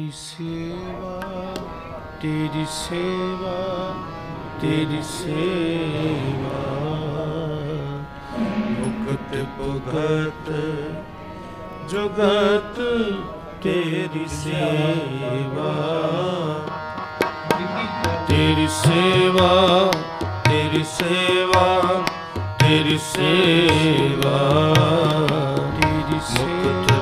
ਤੇਰੀ ਸੇਵਾ ਤੇਰੀ ਸੇਵਾ ਤੇਰੀ ਸੇਵਾ। ਮੁਕਤ ਭਗਤ ਜਗਤ ਤੇਰੀ ਸੇਵਾ। ਤੇਰੀ ਸੇਵਾ ਤੇਰੀ ਸੇਵਾ ਤੇਰੀ ਸੇਵਾ। ਤੇਰੀ ਮੁਕਤ ਤੇਰੀ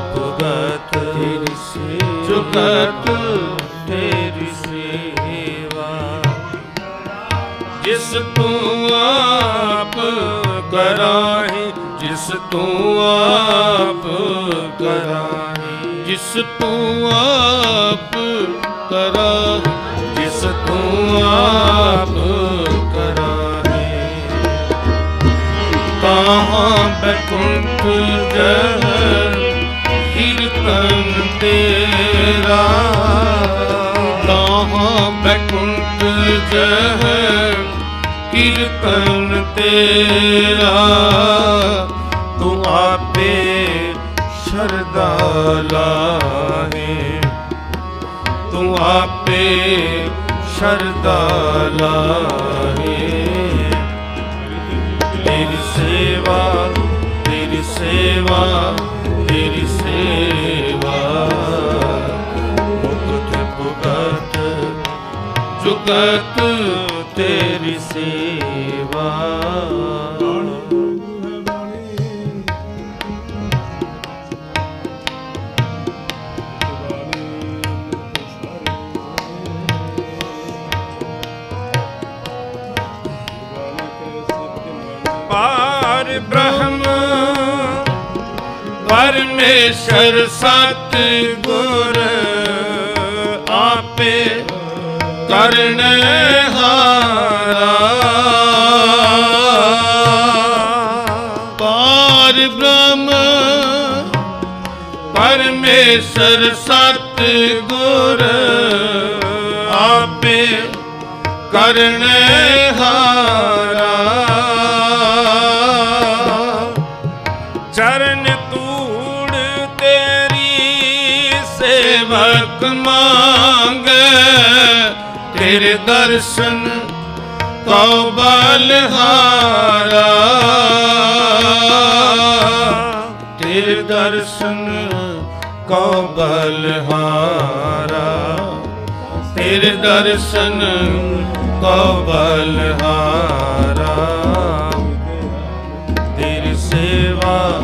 ਸੇਵਾ ਤੇਰੀ ਸੇਵਾ। ਜਿਸ ਤੂੰ ਆਪ ਕਰਾਹੇ, ਜਿਸ ਤੂੰ ਆਪ ਕਰਾਹੇ। ਜਿਸ ਤੂੰ ਆਪ ਕਰਾ ਜਿਸ ਤੂੰ ਆਪ ਕਰਾਹੇ। ਕਹਾਂ ਬੈਕੁੰਠ ਜਹ ਕੀਰਤਨ ਤੇਰਾ ਕਹਾਂ ਬੈਕੁੰਠ ਜਹ ਕੀਰਤਨ ਤੇਰਾ ਤੂੰ ਆਪੇ ਸ਼ਰਦਾ ਲਾਹੇ। ਤੂੰ ਆਪੇ ਸ਼ਰਦਾ ਲਾਹੇ। ਤੇਰੀ ਸੇਵਾ ਤੇਰੀ ਸੇਵਾ। ਜੁਗਤ ਤੇਰੀ ਸੇਵਾ। ਪਾਰ ਬ੍ਰਹਮ ਪਰਮੇਸ਼ਰ ਸਤ ਗੁਰ ਕਰਨ ਹਾਰਾ। ਪਾਰ ਬ੍ਰਹਮ, ਪਰਮੇਸ਼ਰ ਸਤ ਗੁਰ ਆਪੇ ਕਰਨ ਹਾਰਾ। ਚਰਨ ਤੂੜ ਤੇਰੀ ਸੇਵਕ ਮੰਗ। ਤੇਰੇ ਦਰਸ਼ਨ ਕਉ ਬਲਹਾਰਾ। ਤੇਰੇ ਦਰਸ਼ਨ ਕਉ ਬਲਹਾਰਾ। ਤੇਰੇ ਦਰਸ਼ਨ ਕਉ ਬਲਹਾਰਾ। ਤੇਰੀ ਸੇਵਾ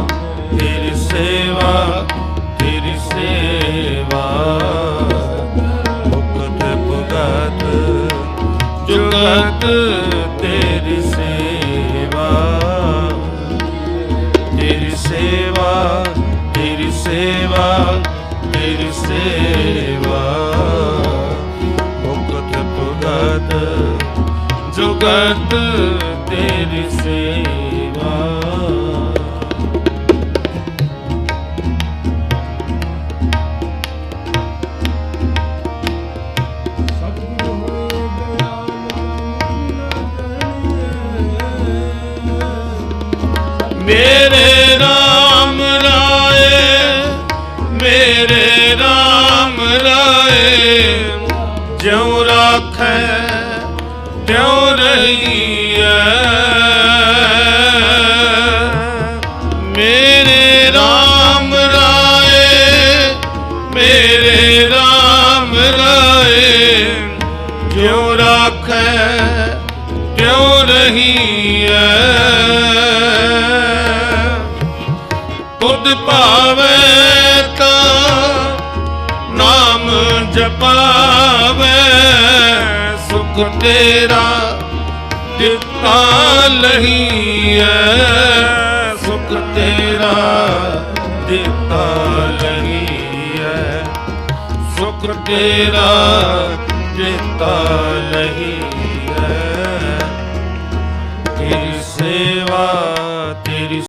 ਤੇਰੀ ਸੇਵਾ ਤੇਰੀ ਸੇਵਾ। ਜੁਗਤ ਤੇਰੀ ਸੇਵਾ। ਤੇਰੀ ਸੇਵਾ ਤੇਰੀ ਸੇਵਾ ਤੇਰੀ ਸੇਵਾ। ਮੁਕਤ ਭਗਤ ਜੁਗਤ ਤੇਰੀ ਸੇਵਾ। ਮੇਰੇ ਰਾਮ ਰਾਏ ਮੇਰੇ ਰਾਮ ਰਾਏ ਜਿਉ ਰਾਖੈ ਤਿਉ ਰਹੀ ਤੁਧ ਭਾਵੇ ਤਾਂ, ਨਾਮ ਜਪਾਵੇ। ਸੁਖ ਤੇਰਾ ਦਿੱਤਾ ਲਹੀਐ, ਸੁਖ ਤੇਰਾ ਦਿੱਤਾ ਲਹੀਐ। ਸੁਖ ਤੇਰਾ ਦਿੱਤਾ ਲਹੀਐ।